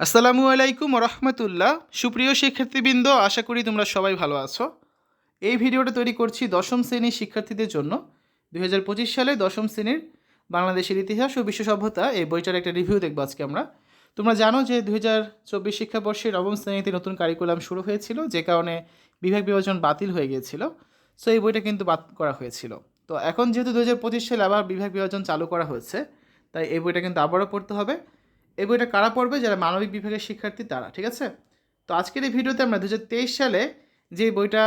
আসসালামু আলাইকুম রহমতুল্লাহ সুপ্রিয় শিক্ষার্থীবৃন্দ, আশা করি তোমরা সবাই ভালো আছো। এই ভিডিওটা তৈরি করছি দশম শ্রেণির শিক্ষার্থীদের জন্য। দু হাজার পঁচিশ সালে দশম শ্রেণির বাংলাদেশের ইতিহাস ও বিশ্ব সভ্যতা এই বইটার একটা রিভিউ দেখব আজকে আমরা। তোমরা জানো যে দু হাজার চব্বিশ শিক্ষাবর্ষে নবম শ্রেণীতে নতুন কারিকুলাম শুরু হয়েছিল, যে কারণে বিভাগ বিভাজন বাতিল হয়ে গিয়েছিল। সো এই বইটা কিন্তু বাদ করা হয়েছিল। তো এখন যেহেতু দু হাজার পঁচিশ সালে আবার বিভাগ বিভাজন চালু করা হয়েছে, তাই এই বইটা কিন্তু আবারও পড়তে হবে। এই বইটা কারা পড়বে? যারা মানবিক বিভাগের শিক্ষার্থী, তারা, ঠিক আছে? তো আজকের এই ভিডিওতে আমরা দু হাজার তেইশ সালে যে বইটা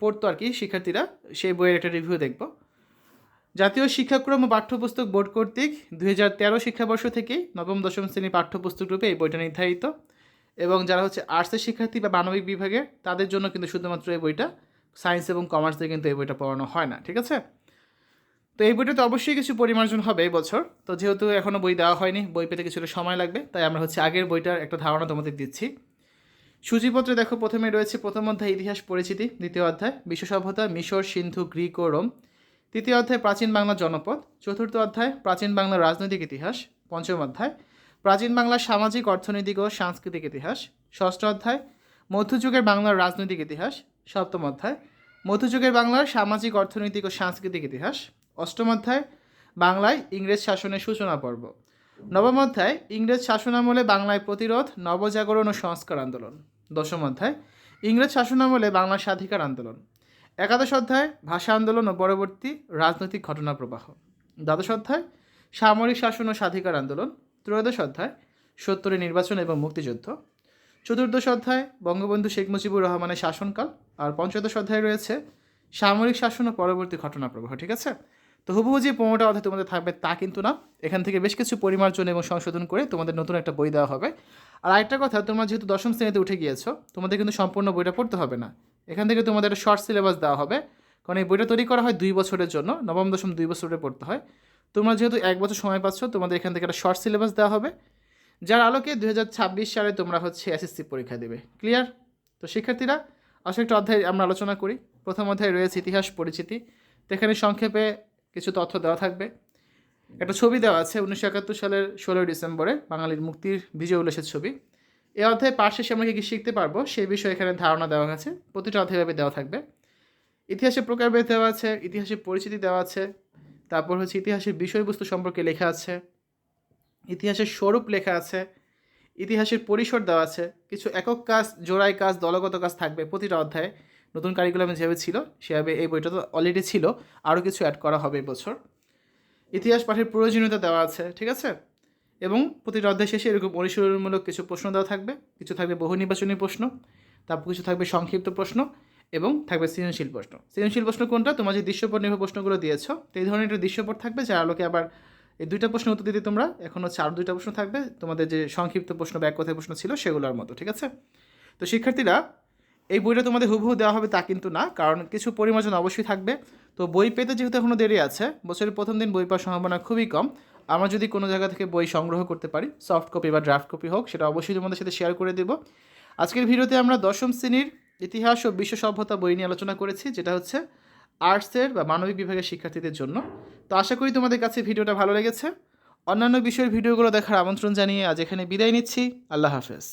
পড়তো আর কি শিক্ষার্থীরা, সেই বইয়ের একটা রিভিউ দেখব। জাতীয় শিক্ষাক্রম ও পাঠ্যপুস্তক বোর্ড কর্তৃক দু হাজার তেরো শিক্ষাবর্ষ থেকেই নবম, দশম শ্রেণি পাঠ্যপুস্তক রূপে এই বইটা নির্ধারিত এবং যারা হচ্ছে আর্টসের শিক্ষার্থী বা মানবিক বিভাগে তাদের জন্য কিন্তু শুধুমাত্র এই বইটা সায়েন্স এবং কমার্সে কিন্তু এই বইটা পড়ানো হয় না, ঠিক আছে? তো এই বইটাতে অবশ্যই কিছু পরিমার্জন হবে এই বছর। তো যেহেতু এখনও বই দেওয়া হয়নি, বই পেতে কিছুটা সময় লাগবে, তাই আমরা হচ্ছে আগের বইটার একটা ধারণা তোমাদের দিচ্ছি। সূচিপত্রে দেখো, প্রথমে রয়েছে প্রথম অধ্যায়, ইতিহাস, পরিচিতি, দ্বিতীয় অধ্যায় বিশ্ব সভ্যতা মিশর, সিন্ধু, গ্রিক ও রোম। তৃতীয় অধ্যায়, প্রাচীন বাংলা জনপদ। চতুর্থ অধ্যায়, প্রাচীন বাংলার রাজনৈতিক ইতিহাস। পঞ্চম অধ্যায়, প্রাচীন বাংলার সামাজিক, অর্থনৈতিক ও সাংস্কৃতিক ইতিহাস। ষষ্ঠ অধ্যায়, মধ্যযুগের বাংলার রাজনৈতিক ইতিহাস। সপ্তম অধ্যায়, মধ্যযুগের বাংলার সামাজিক, অর্থনৈতিক ও সাংস্কৃতিক ইতিহাস। অষ্টম অধ্যায়, বাংলায় ইংরেজ শাসনের সূচনা পর্ব। নবম অধ্যায়, ইংরেজ শাসনামলে বাংলায় প্রতিরোধ, নবজাগরণ ও সংস্কার আন্দোলন। দশম অধ্যায়, ইংরেজ শাসনামলে বাংলার স্বাধিকার আন্দোলন। একাদশ অধ্যায়, ভাষা আন্দোলন ও পরবর্তী রাজনৈতিক ঘটনা প্রবাহ দ্বাদশ অধ্যায়, সামরিক শাসন ও স্বাধিকার আন্দোলন। ত্রয়োদশ অধ্যায়, সত্তরের নির্বাচন এবং মুক্তিযুদ্ধ। চতুর্দশ অধ্যায়, বঙ্গবন্ধু শেখ মুজিবুর রহমানের শাসনকাল। আর পঞ্চদশ অধ্যায় রয়েছে সামরিক শাসন ও পরবর্তী ঘটনা প্রবাহ ঠিক আছে? তো হুবহু যে পনেরোটা অধ্যায় তোমাদের থাকবে তা কিন্তু না। এখান থেকে বেশ কিছু পরিমার্জন এবং সংশোধন করে তোমাদের নতুন একটা বই দেওয়া হবে। আর আরেকটা কথা, তোমরা যেহেতু দশম শ্রেণীতে উঠে গিয়েছো, তোমাদের কিন্তু সম্পূর্ণ বইটা পড়তে হবে না। এখান থেকে তোমাদের একটা শর্ট সিলেবাস দেওয়া হবে। কারণ এই বইটা তৈরি করা হয় দুই বছরের জন্য, নবম, দশম দুই বছরে পড়তে হয়। তোমরা যেহেতু এক বছর সময় পাচ্ছ, তোমাদের এখান থেকে একটা শর্ট সিলেবাস দেওয়া হবে। যার আলোকে দু ছাব্বিশ সালে তোমরা হচ্ছে এসএসসি পরীক্ষা দেবে। ক্লিয়ার তো শিক্ষার্থীরা আসলে একটা অধ্যায় আমরা আলোচনা করি। প্রথম অধ্যায় রয়েছে ইতিহাস পরিচিতি। তো এখানে সংক্ষেপে কিছু তথ্য দেওয়া থাকবে। একটা ছবি দেওয়া আছে, উনিশশো একাত্তর সালের ষোলোই ডিসেম্বরে বাঙালির মুক্তির বিজয় উল্লাসের ছবি। এ অধ্যায়ে পাশ শেষে আমরা কী কী শিখতে পারব সেই বিষয়ে এখানে ধারণা দেওয়া আছে প্রতিটা অধ্যায়ভাবে দেওয়া থাকবে। ইতিহাসে প্রকারভেদ দেওয়া আছে, ইতিহাসের পরিচিতি দেওয়া আছে, তারপর হচ্ছে ইতিহাসের বিষয়বস্তু সম্পর্কে লেখা আছে, ইতিহাসের স্বরূপ লেখা আছে, ইতিহাসের পরিসর দেওয়া আছে, কিছু একক কাজ জোড়াই কাজ, দলগত কাজ থাকবে প্রতিটা অধ্যায়ে। নতুন কারিকুলামে যেভাবে ছিল, সেভাবে এই বইটা তো অলরেডি ছিল আরও কিছু অ্যাড করা হবে এবছর ইতিহাস পাঠের প্রয়োজনীয়তা দেওয়া আছে, ঠিক আছে? এবং প্রতিটা অধ্যায় শেষে এরকম অনুশীলনমূলক কিছু প্রশ্ন দেওয়া থাকবে। কিছু থাকবে বহু নির্বাচনী প্রশ্ন, তারপর কিছু থাকবে সংক্ষিপ্ত প্রশ্ন এবং থাকবে সৃজনশীল প্রশ্ন। সৃজনশীল প্রশ্ন কোনটা? তোমার যে দৃশ্যপট নির্ভর প্রশ্নগুলো দিয়েছ, তো এই ধরনের একটা দৃশ্যপট থাকবে যার আলোকে আবার এই দুইটা প্রশ্ন উত্তর দিতে তোমরা, এখন হচ্ছে আরও দুইটা প্রশ্ন থাকবে। তোমাদের যে সংক্ষিপ্ত প্রশ্ন বা এক কথায় প্রশ্ন ছিল সেগুলোর মতো, ঠিক আছে? তো শিক্ষার্থীরা এই বইটা তোমাদের হুবহু দেওয়া হবে তা কিন্তু না, কারণ কিছু পরিমার্জন অবশ্যই থাকবে। তো বই পেতে যেহেতু এখনও দেরি আছে, বছরের প্রথম দিন বই পাওয়ার সম্ভাবনা খুবই কম। আমরা যদি কোনো জায়গা থেকে বই সংগ্রহ করতে পারি সফট কপি বা ড্রাফট কপি হোক, সেটা অবশ্যই তোমাদের সাথে শেয়ার করে দেব। আজকের ভিডিওতে আমরা দশম শ্রেণির ইতিহাস ও বিশ্ব সভ্যতা বই নিয়ে আলোচনা করেছি, যেটা হচ্ছে আর্টসের বা মানবিক বিভাগের শিক্ষার্থীদের জন্য। তো আশা করি তোমাদের কাছে ভিডিওটা ভালো লেগেছে। অন্যান্য বিষয়ের ভিডিওগুলো দেখার আমন্ত্রণ জানিয়ে আজ এখানে বিদায় নিচ্ছি। আল্লাহ হাফেজ।